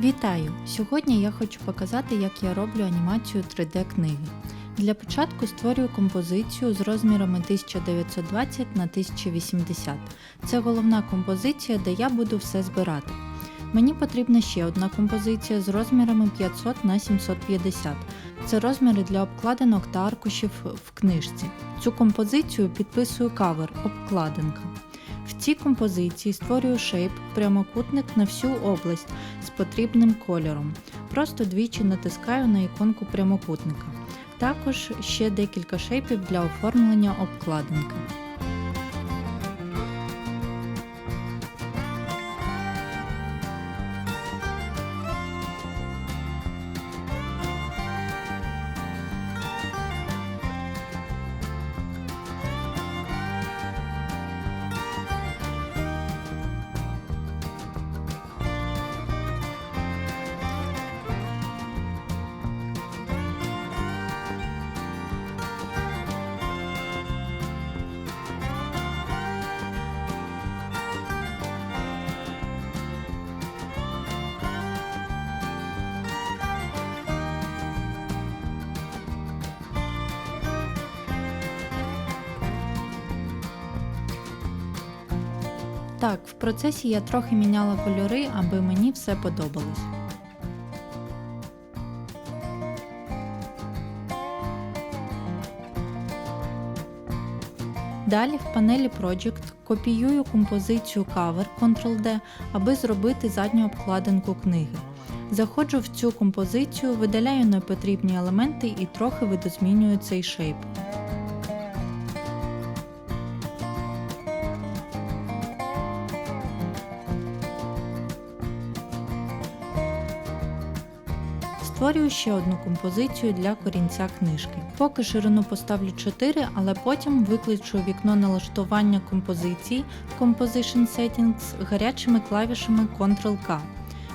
Вітаю! Сьогодні я хочу показати, як я роблю анімацію 3D книги. Для початку створюю композицію з розмірами 1920 на 1080. Це головна композиція, де я буду все збирати. Мені потрібна ще одна композиція з розмірами 500 на 750. Це розміри для обкладинок та аркушів в книжці. Цю композицію підписую кавер обкладинка. В цій композиції створюю шейп прямокутник на всю область з потрібним кольором. Просто двічі натискаю на іконку прямокутника. Також ще декілька шейпів для оформлення обкладинки. Так, в процесі я трохи міняла кольори, аби мені все подобалось. Далі в панелі Project копіюю композицію Cover Ctrl-D, аби зробити задню обкладинку книги. Заходжу в цю композицію, видаляю непотрібні елементи і трохи видозмінюю цей шейп. Створюю ще одну композицію для корінця книжки. Поки ширину поставлю 4, але потім викличу вікно налаштування композиції Composition Settings гарячими клавішами Ctrl-K.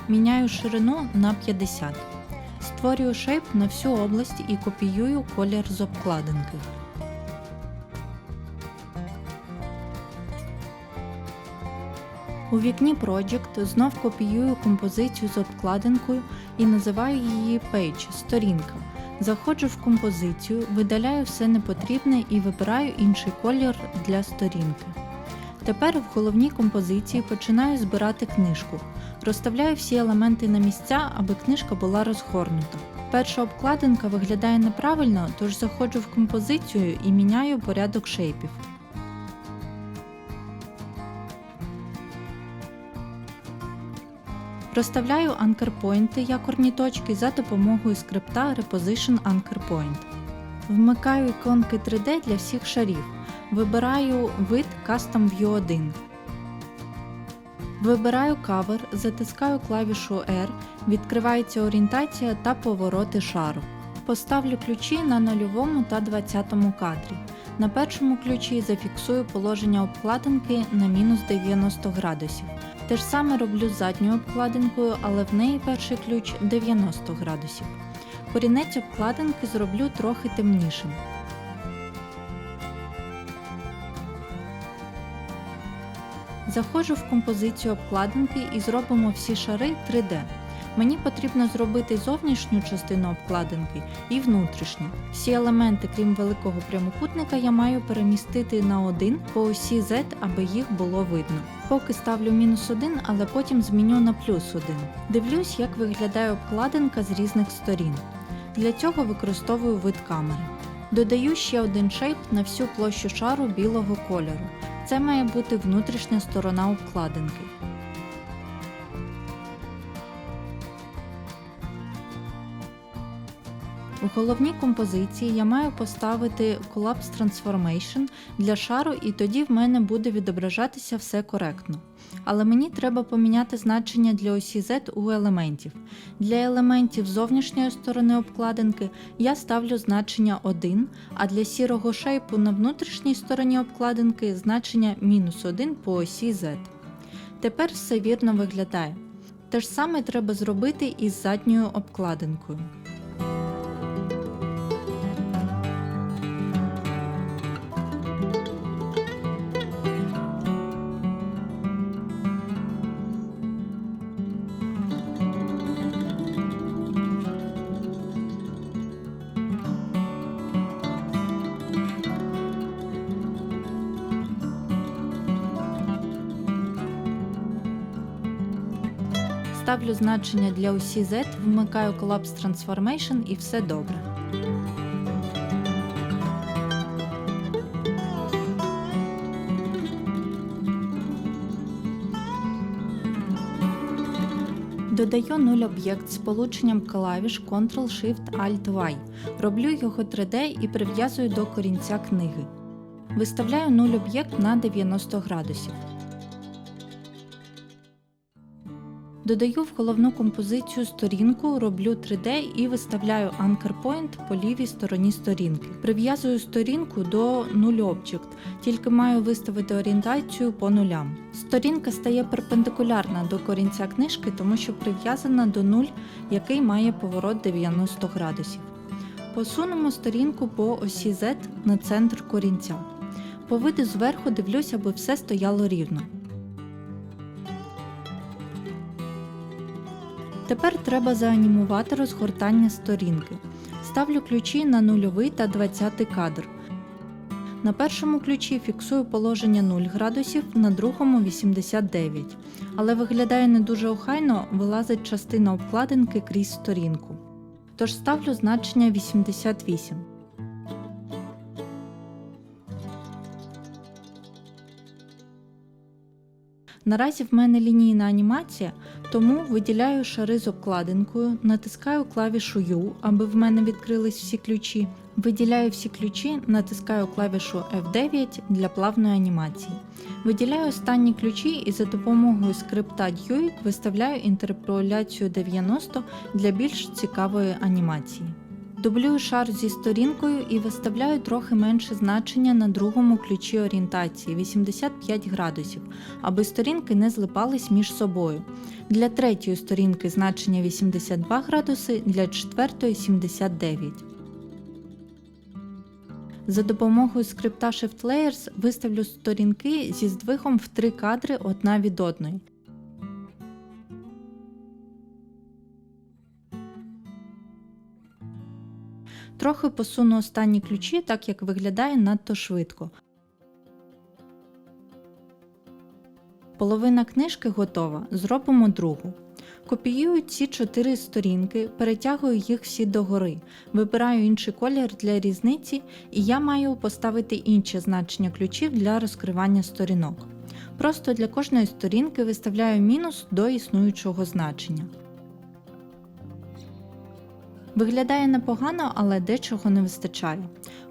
Міняю ширину на 50. Створюю шейп на всю область і копіюю колір з обкладинки. У вікні Project знов копіюю композицію з обкладинкою і називаю її Page сторінка. Заходжу в композицію, видаляю все непотрібне і вибираю інший колір для сторінки. Тепер в головній композиції починаю збирати книжку. Розставляю всі елементи на місця, аби книжка була розгорнута. Перша обкладинка виглядає неправильно, тож заходжу в композицію і міняю порядок шейпів. Розставляю анкерпойнти якорні точки за допомогою скрипта Reposition Anchor Point. Вмикаю іконки 3D для всіх шарів. Вибираю вид Custom View 1. Вибираю кавер, затискаю клавішу R, відкривається орієнтація та повороти шару. Поставлю ключі на нульовому та 20 кадрі. На першому ключі зафіксую положення обкладинки на мінус 90 градусів. Те ж саме роблю з задньою обкладинкою, але в неї перший ключ 90 градусів. Корінець обкладинки зроблю трохи темнішим. Заходжу в композицію обкладинки і зробимо всі шари 3D. Мені потрібно зробити зовнішню частину обкладинки і внутрішню. Всі елементи, крім великого прямокутника, я маю перемістити на один по осі Z, аби їх було видно. Поки ставлю мінус 1, але потім зміню на плюс 1. Дивлюсь, як виглядає обкладинка з різних сторін. Для цього використовую вид камери. Додаю ще один шейп на всю площу шару білого кольору. Це має бути внутрішня сторона обкладинки. У головній композиції я маю поставити Collapse Transformation для шару, і тоді в мене буде відображатися все коректно. Але мені треба поміняти значення для осі Z у елементів. Для елементів зовнішньої сторони обкладинки я ставлю значення 1, а для сірого шейпу на внутрішній стороні обкладинки значення мінус 1 по осі Z. Тепер все вірно виглядає. Те ж саме треба зробити і з задньою обкладинкою. Ставлю значення для усі Z, вмикаю Collapse Transformation і все добре. Додаю нуль об'єкт з полученням клавіш Ctrl-Shift-Alt-Y. Роблю його 3D і прив'язую до корінця книги. Виставляю нуль об'єкт на 90 градусів. Додаю в головну композицію сторінку, роблю 3D і виставляю Anchor Point по лівій стороні сторінки. Прив'язую сторінку до нуль Object, тільки маю виставити орієнтацію по нулям. Сторінка стає перпендикулярна до корінця книжки, тому що прив'язана до нуль, який має поворот 90 градусів. Посунемо сторінку по осі Z на центр корінця. По виду зверху дивлюсь, аби все стояло рівно. Тепер треба заанімувати розгортання сторінки. Ставлю ключі на нульовий та 20 кадр. На першому ключі фіксую положення 0 градусів, на другому 89. Але виглядає не дуже охайно, вилазить частина обкладинки крізь сторінку. Тож ставлю значення 88. Наразі в мене лінійна анімація, тому виділяю шари з обкладинкою, натискаю клавішу U, аби в мене відкрились всі ключі. Виділяю всі ключі, натискаю клавішу F9 для плавної анімації. Виділяю останні ключі і за допомогою скрипта Duik виставляю інтерполяцію 90 для більш цікавої анімації. Дублюю шар зі сторінкою і виставляю трохи менше значення на другому ключі орієнтації 85 градусів, аби сторінки не злипались між собою. Для третьої сторінки значення 82 градуси, для четвертої 79. За допомогою скрипта Shift Layers виставлю сторінки зі здвигом в три кадри одна від одної. Трохи посуну останні ключі, так як виглядає надто швидко. Половина книжки готова. Зробимо другу. Копіюю ці чотири сторінки, перетягую їх всі догори, вибираю інший колір для різниці, і я маю поставити інше значення ключів для розкривання сторінок. Просто для кожної сторінки виставляю мінус до існуючого значення. Виглядає непогано, але дечого не вистачає.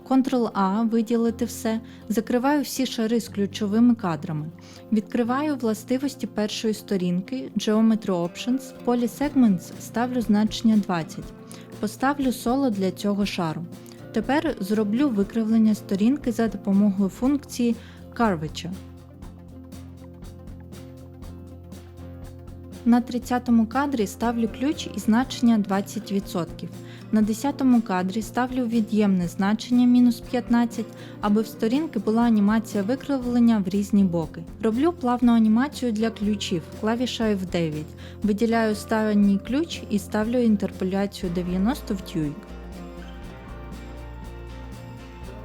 Ctrl-A виділити все, закриваю всі шари з ключовими кадрами. Відкриваю властивості першої сторінки Geometry Options, в полі Segments ставлю значення 20. Поставлю соло для цього шару. Тепер зроблю викривлення сторінки за допомогою функції Curvature. На 30 му кадрі ставлю ключ і значення 20%. На 10 кадрі ставлю від'ємне значення мінус 15, аби в сторінки була анімація викривлення в різні боки. Роблю плавну анімацію для ключів, клавіша F9. Виділяю останній ключ і ставлю інтерполяцію 90 в Duik.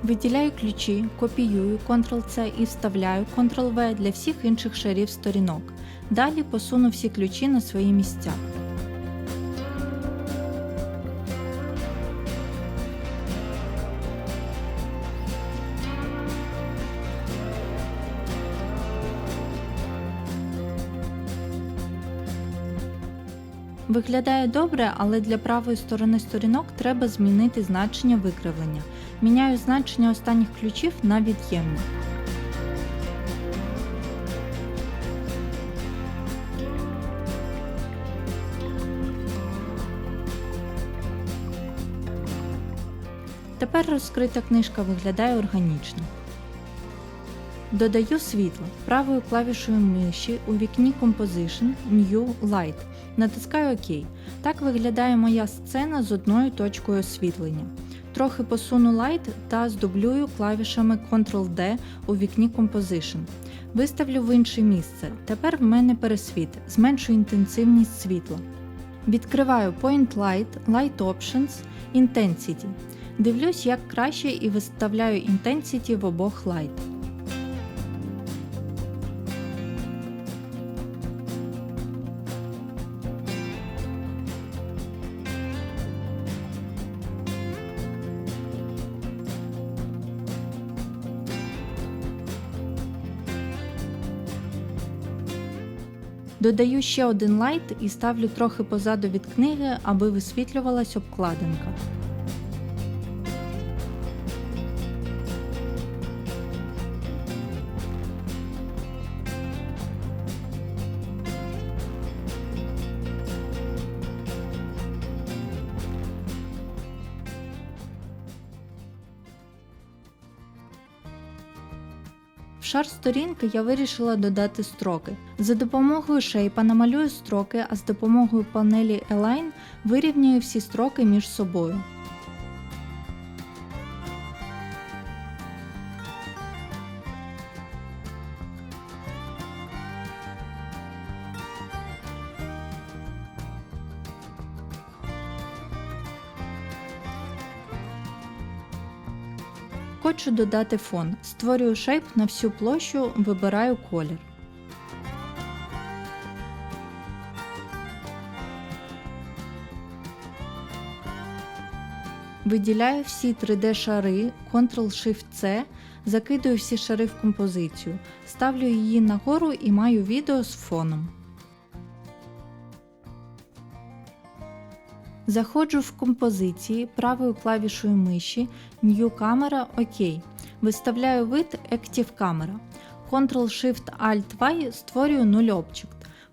Виділяю ключі, копіюю Ctrl-C і вставляю Ctrl-V для всіх інших шарів сторінок. Далі посуну всі ключі на свої місця. Виглядає добре, але для правої сторони сторінок треба змінити значення викривлення. Міняю значення останніх ключів на від'ємні. Тепер розкрита книжка виглядає органічно. Додаю світло правою клавішою миші у вікні Composition New Light. Натискаю ОК. Так виглядає моя сцена з одною точкою освітлення. Трохи посуну Light та здублюю клавішами Ctrl-D у вікні Composition. Виставлю в інше місце. Тепер в мене пересвіт, зменшую інтенсивність світла. Відкриваю Point Light, Light Options, Intensity. Дивлюсь, як краще і виставляю інтенсіті в обох лайт. Додаю ще один лайт і ставлю трохи позаду від книги, аби висвітлювалась обкладинка. Шар сторінки я вирішила додати строки. За допомогою шейпа намалюю строки, а з допомогою панелі Align вирівнюю всі строки між собою. Хочу додати фон. Створюю шейп на всю площу, вибираю колір. Виділяю всі 3D шари, Ctrl-Shift-C, закидую всі шари в композицію, ставлю її нагору і маю відео з фоном. Заходжу в композиції правою клавішою миші New Camera OK. Виставляю вид Active Camera. Ctrl-Shift-Alt-Y створюю Null Object.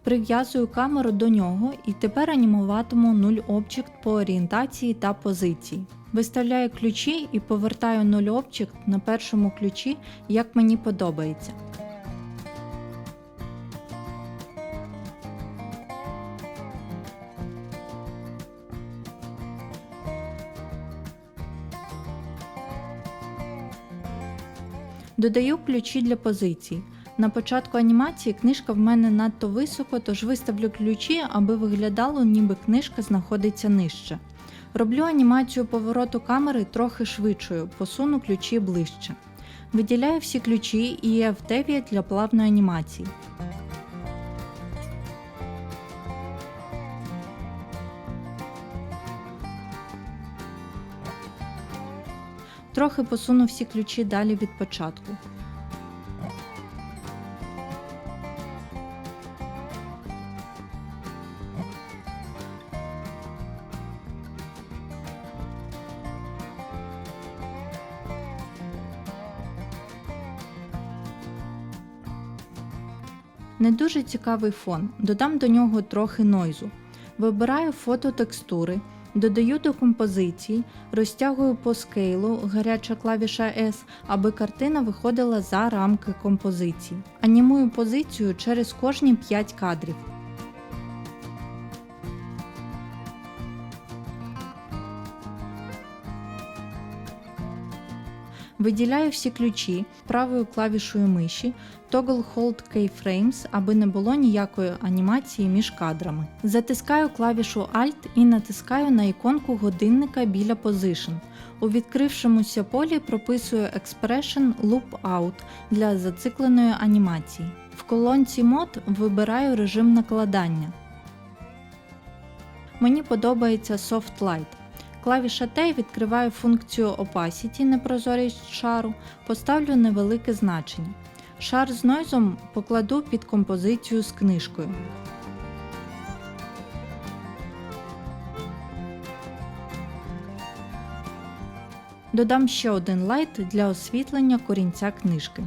Прив'язую камеру до нього і тепер анімуватиму Null Object по орієнтації та позиції. Виставляю ключі і повертаю Null Object на першому ключі, як мені подобається. Додаю ключі для позицій. На початку анімації книжка в мене надто високо, тож виставлю ключі, аби виглядало, ніби книжка знаходиться нижче. Роблю анімацію повороту камери трохи швидшою, посуну ключі ближче. Виділяю всі ключі і EF9 для плавної анімації. Трохи посуну всі ключі далі від початку. Не дуже цікавий фон, додам до нього трохи нойзу. Вибираю фото текстури, додаю до композиції, розтягую по скейлу гаряча клавіша S, аби картина виходила за рамки композиції. Анімую позицію через кожні 5 кадрів. Виділяю всі ключі правою клавішою миші, Toggle Hold Keyframes, аби не було ніякої анімації між кадрами. Затискаю клавішу Alt і натискаю на іконку годинника біля Position. У відкрившомуся полі прописую Expression Loop Out для зацикленої анімації. В колонці мод вибираю режим накладання. Мені подобається Soft Light. Клавіша T відкриваю функцію Opacity непрозорість шару, поставлю невелике значення. Шар з нойзом покладу під композицію з книжкою. Додам ще один лайт для освітлення корінця книжки.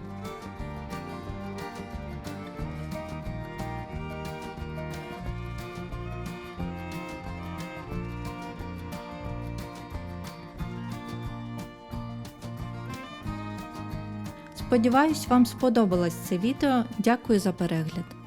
Сподіваюсь, вам сподобалось це відео. Дякую за перегляд.